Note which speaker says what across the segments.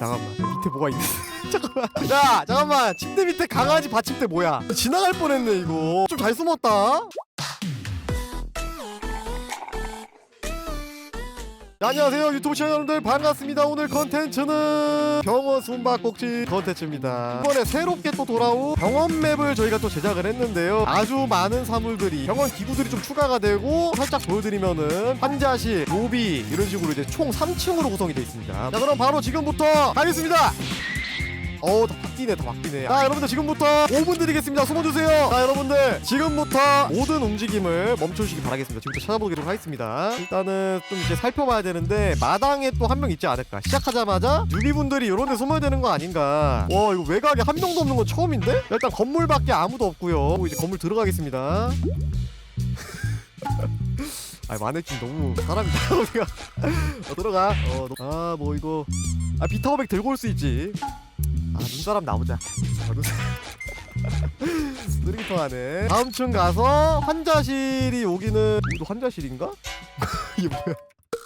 Speaker 1: 잠깐만. 밑에 뭐가 있네. 잠깐만. 야 잠깐만. 침대 밑에 강아지 받침대 뭐야? 지나갈 뻔했네 이거. 좀 잘 숨었다 안녕하세요 유튜브 시청자 여러분들 반갑습니다. 오늘 컨텐츠는 병원 숨바꼭질 컨텐츠입니다. 이번에 새롭게 또 돌아온 병원 맵을 저희가 또 제작을 했는데요. 아주 많은 사물들이 병원 기구들이 좀 추가가 되고 살짝 보여드리면은 환자실, 로비 이런 식으로 이제 총 3층으로 구성이 되어 있습니다. 자 그럼 바로 지금부터 가겠습니다 어우 다 바뀌네 다 바뀌네. 자 여러분들 지금부터 5분 드리겠습니다. 숨어주세요. 자 여러분들 지금부터 모든 움직임을 멈춰주시기 바라겠습니다. 지금부터 찾아보도록 하겠습니다. 일단은 좀 이제 살펴봐야 되는데 마당에 또 한 명 있지 않을까? 시작하자마자 유비분들이 이런 데 숨어야 되는 거 아닌가? 와 이거 외곽에 한 명도 없는 건 처음인데? 일단 건물 밖에 아무도 없고요. 이제 건물 들어가겠습니다. 아 마네킹 너무 사람이 나오니까. 어, 들어가. 어아뭐 이거. 아 비타오백 들고 올 수 있지. 아 눈사람 나오자. 아, 눈사람 쓰레기통 안에 다음 층 가서 환자실이 여기는 이거 환자실인가? 이게 뭐야?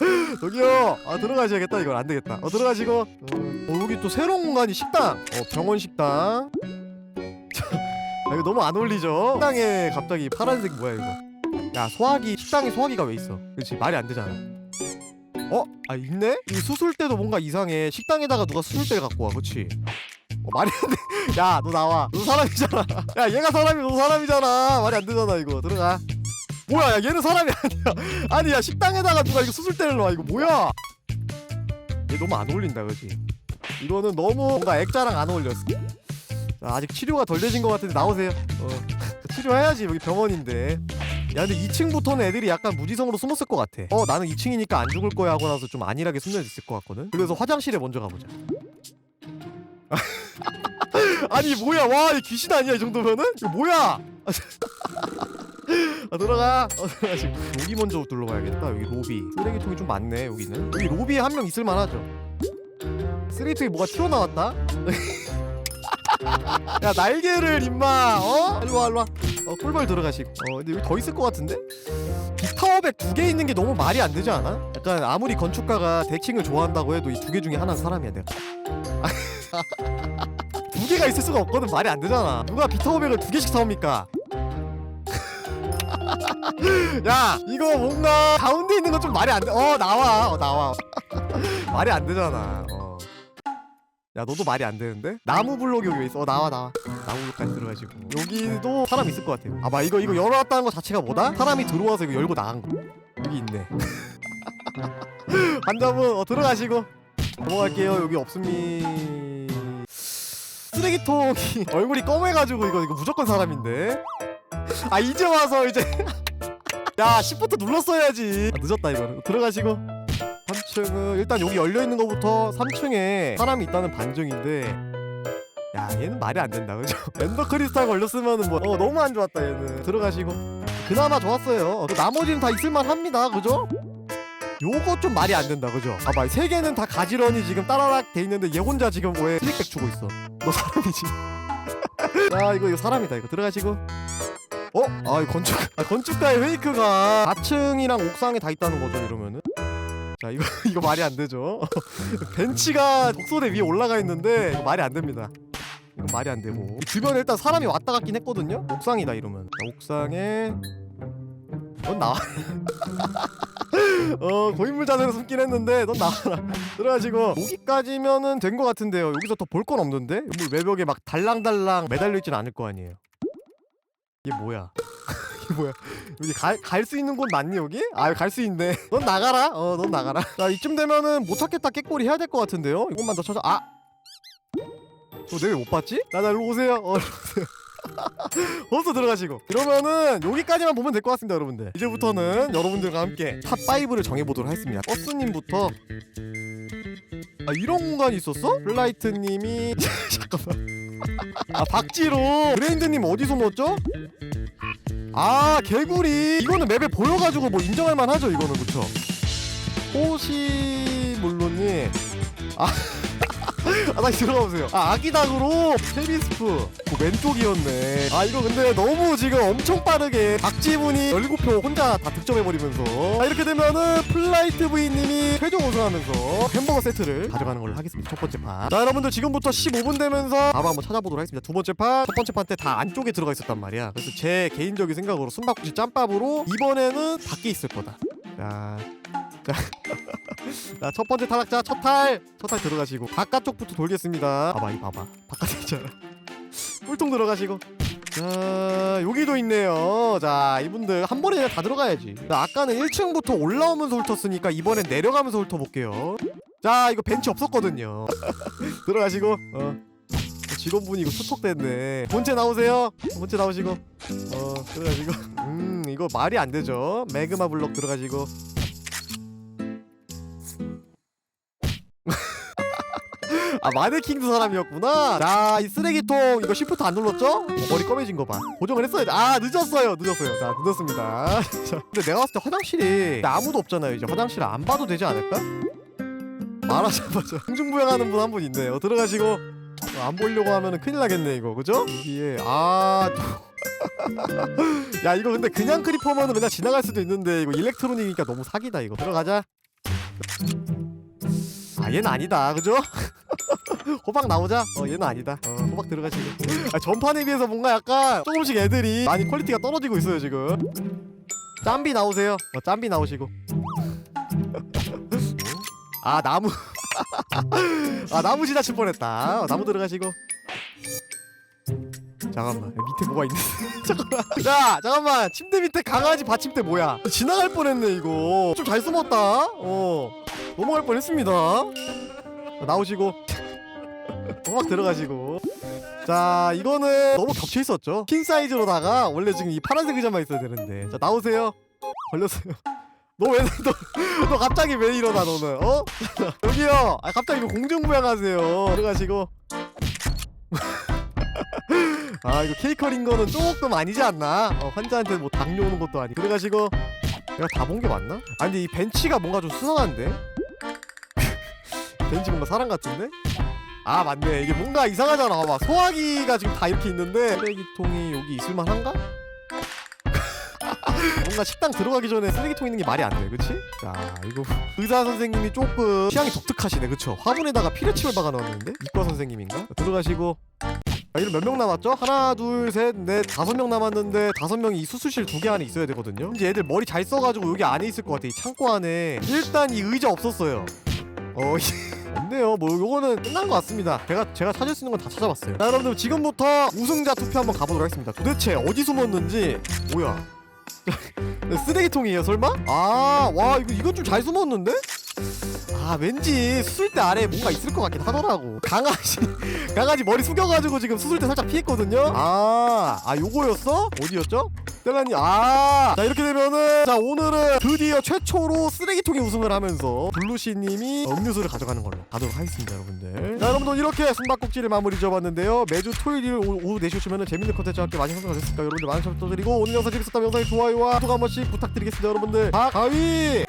Speaker 1: 여기요! 아 들어가셔야겠다 이건 안 되겠다. 어 들어가시고. 어, 어, 여기 또 새로운 공간이 식당. 어 병원 식당. 아, 이거 너무 안 어울리죠? 식당에 갑자기 파란색 뭐야 이거? 야 소화기. 식당에 소화기가 왜 있어? 그렇지 말이 안 되잖아. 어? 아 있네? 이 수술 때도 뭔가 이상해. 식당에다가 누가 수술대를 갖고 와 그렇지 어, 말이 안 돼. 야 너 나와. 너 사람이잖아. 야 얘가 사람이 너 사람이잖아. 말이 안 되잖아 이거. 들어가. 뭐야 야 얘는 사람이 아니야. 아니 야 식당에다가 누가 이거 수술대를 놔 이거 뭐야? 얘 너무 안 어울린다 그지? 이거는 너무 뭔가 액자랑 안 어울렸어. 자, 아직 치료가 덜 되신 것 같은데 나오세요. 어. 치료해야지 여기 병원인데. 야 근데 2층부터는 애들이 약간 무지성으로 숨었을 것 같아. 어 나는 2층이니까 안 죽을 거야 하고 나서 좀 안일하게 숨겨졌을 것 같거든? 그래서 화장실에 먼저 가보자 아니 뭐야 와 이 귀신 아니야 이 정도면은? 이거 뭐야 아 들어가 어 여기 먼저 둘러가야겠다 여기 로비 쓰레기통이 좀 많네 여기는 여기 로비에 한 명 있을 만하죠 쓰레기통에 뭐가 튀어나왔다? 야 날개를 임마 어? 일로와 일로와 어 꿀벌 들어가시고 어 근데 여기 더 있을 것 같은데? 빅타워백 두 개 있는 게 너무 말이 안 되지 않아? 약간 아무리 건축가가 데킹을 좋아한다고 해도 이 두 개 중에 하나는 사람이야 내가 두 개가 있을 수가 없거든. 말이 안 되잖아. 누가 빅타워백을 두 개씩 사옵니까? 야 이거 뭔가 가운데 있는 건 좀 말이 안돼어 나와. 어 나와. 말이 안 되잖아. 어. 야 너도 말이 안 되는데? 나무 블록이 여기 왜 있어? 어 나와 나와. 나무 블록까지 들어가시고. 여기도 사람 있을 것 같아요 아봐 이거 이거 열어놨다는 거 자체가 뭐다? 사람이 들어와서 이거 열고 나간 거. 여기 있네. 환자분 어, 들어가시고. 넘어갈게요. 여기 없음이 쓰레기통이 얼굴이 검해가지고 이거 이거 무조건 사람인데. 아 이제 와서 이제. 야 10부터 눌렀어야지. 아, 늦었다 이거. 들어가시고. 3층은 일단 여기 열려있는 거부터 3층에 사람이 있다는 반증인데. 야 얘는 말이 안 된다 그죠? 엔더 크리스탈 걸렸으면은 뭐 어, 너무 안 좋았다 얘는. 들어가시고. 그나마 좋았어요. 그 나머지는 다 있을만 합니다 그죠? 요거 좀 말이 안 된다 그죠? 아봐 세 개는 다 가지런히 지금 따라락 돼 있는데 얘 혼자 지금 뭐에 트릭백 주고 있어. 너 사람이지? 야 이거 이거 사람이다. 이거 들어가시고. 어? 아 이거 건축 아, 건축가의 페이크가 4층이랑 옥상에 다 있다는 거죠 이러면은? 자 이거 이거 말이 안 되죠? 벤치가 독소대 위에 올라가 있는데 말이 안 됩니다. 이거 말이 안 되고. 주변에 일단 사람이 왔다 갔긴 했거든요? 옥상이다 이러면. 자, 옥상에. 넌 나와 어 고인물 자세로 숨긴 했는데 넌 나와라. 들어가시고 여기까지면은 된거 같은데요. 여기서 더 볼 건 없는데? 물 외벽에 막 달랑달랑 매달려 있진 않을 거 아니에요. 이게 뭐야? 이게 뭐야? 여기 갈 수 있는 곳 맞니 여기? 아 갈 수 있네. 넌 나가라. 어 넌 나가라. 자 이쯤 되면은 못 찾겠다 깨꼬리 해야 될 것 같은데요? 이것만 더 찾아. 아! 어, 내왜 못 봤지? 나나 일로 오세요. 어 일로 오세요 벌써 들어가시고. 이러면은 여기까지만 보면 될 것 같습니다 여러분들. 이제부터는 여러분들과 함께 탑5를 정해보도록 하겠습니다. 버스님부터. 아 이런 공간이 있었어? 플라이트님이. 잠깐만. 아 박지로. 브레인드님 어디서 넣었죠? 아 개구리. 이거는 맵에 보여가지고 뭐 인정할 만하죠 이거는. 그쵸? 호시 물론님. 아 아 다시 들어가 보세요. 아 아기닭으로 테비스프 그 왼쪽이었네. 아 이거 근데 너무 지금 엄청 빠르게 박지훈이 17표 혼자 다 득점해버리면서 아, 이렇게 되면은 플라이트 V님이 최종 우승하면서 햄버거 세트를 가져가는 걸로 하겠습니다. 첫 번째 판. 자 여러분들 지금부터 15분 되면서 바로 한번 찾아보도록 하겠습니다. 두 번째 판, 첫 번째 판 때 다 안쪽에 들어가 있었단 말이야. 그래서 제 개인적인 생각으로 숨바꼭질 짬밥으로 이번에는 밖에 있을 거다. 자, 자, 자, 첫 번째 타락자 첫 탈, 첫탈 들어가시고 바깥쪽부터 돌겠습니다. 봐봐, 이 봐봐, 바깥에 있잖아. 꿀통 들어가시고. 자, 여기도 있네요. 자, 이분들 한 번에 다 들어가야지. 자, 아까는 1층부터 올라오면서 훑었으니까 이번엔 내려가면서 훑어볼게요. 자, 이거 벤치 없었거든요. 들어가시고, 어. 직원분이 이거 수척됐네. 본체 나오세요. 본체 나오시고, 어, 들어가시고. 음, 이거 말이 안 되죠. 매그마 블럭 들어가시고. 아 마네킹도 사람이었구나. 자 이 쓰레기통 이거 시프트 안 눌렀죠? 어, 머리 검해진 거봐. 고정을 했어야 돼아 늦었어요. 늦었어요. 자 늦었습니다. 자, 근데 내가 봤을 때 화장실이 아무도 없잖아요 이제. 화장실 안 봐도 되지 않을까? 말하자마자 흥중부양하는 분 한 분 있네요. 들어가시고. 어, 안 보려고 하면은 큰일 나겠네 이거. 그죠? 여기에 아 야 이거 근데 그냥 크리퍼면은 그냥 지나갈 수도 있는데 이거 일렉트로닉이니까 너무 사기다 이거. 들어가자. 아 얘는 아니다. 그죠? 호박 나오자? 어 얘는 아니다. 어 호박 들어가시고 아, 전판에 비해서 뭔가 약간 조금씩 애들이 많이 퀄리티가 떨어지고 있어요 지금. 짬비 나오세요. 어 짬비 나오시고. 아 나무. 아 나무 지나칠 뻔했다. 어, 나무 들어가시고. 잠깐만 밑에 뭐가 있네 잠깐만. 야 잠깐만. 침대 밑에 강아지 받침대 뭐야? 지나갈 뻔했네 이거. 좀 잘 숨었다. 어 넘어갈 뻔했습니다. 어, 나오시고 호박 들어가시고. 자 이거는 너무 겹쳐 있었죠? 킹 사이즈로다가 원래 지금 이 파란색 의자만 있어야 되는데. 자 나오세요. 걸렸어요. 너왜너너 갑자기 왜 일어나 너는? 어? 여기요. 아 갑자기 이거 공중부양 하세요. 들어가시고. 아 이거 케이커린 거는 조금 아니지 않나? 어, 환자한테 뭐 당뇨 오는 것도 아니고. 들어가시고. 내가 다 본 게 맞나? 아 근데 이 벤치가 뭔가 좀 수상한데? 벤치 뭔가 사람 같은데 아 맞네 이게 뭔가 이상하잖아 봐봐 소화기가 지금 다 이렇게 있는데 쓰레기통이 여기 있을만 한가? 뭔가 식당 들어가기 전에 쓰레기통 있는 게 말이 안돼 그치? 자 이거 의사 선생님이 조금 취향이 독특하시네 그쵸? 화분에다가 피레침을 박아놨는데? 이과 선생님인가? 자, 들어가시고 자, 이름 몇명 남았죠? 하나 둘 셋 넷 다섯 명 남았는데 다섯 명이 이 수술실 두 개 안에 있어야 되거든요 이제 애들 머리 잘 써가지고 여기 안에 있을 것 같아 이 창고 안에 일단 이 의자 없었어요 어 없네요. 뭐 요거는 끝난 것 같습니다. 제가 제가 찾을 수 있는 건 다 찾아봤어요. 자, 여러분들 지금부터 우승자 투표 한번 가보도록 하겠습니다. 도대체 어디 숨었는지 뭐야? 쓰레기통이에요, 설마? 아, 와 이거 이건 좀잘 숨었는데? 아 왠지 수술대 아래에 뭔가 있을 것 같긴 하더라고 강아지 강아지 머리 숙여가지고 지금 수술대 살짝 피했거든요 아, 아 요거였어? 어디였죠? 텔라님 아, 자 이렇게 되면은 자 오늘은 드디어 최초로 쓰레기통이 우승을 하면서 블루시님이 음료수를 가져가는 걸로 가도록 하겠습니다 여러분들. 자 여러분들 이렇게 숨바꼭질을 마무리 지어봤는데요. 매주 토요일 오- 오후 4시 오시면은 재밌는 컨텐츠와 함께 많이 선수가 됐을까 여러분들 많은 시청 부탁드리고 오늘 영상 재밌었다면 영상에 좋아요와 구독 한 번씩 부탁드리겠습니다 여러분들. 박가위